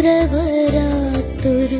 യാത്ര വരാത്തൊരു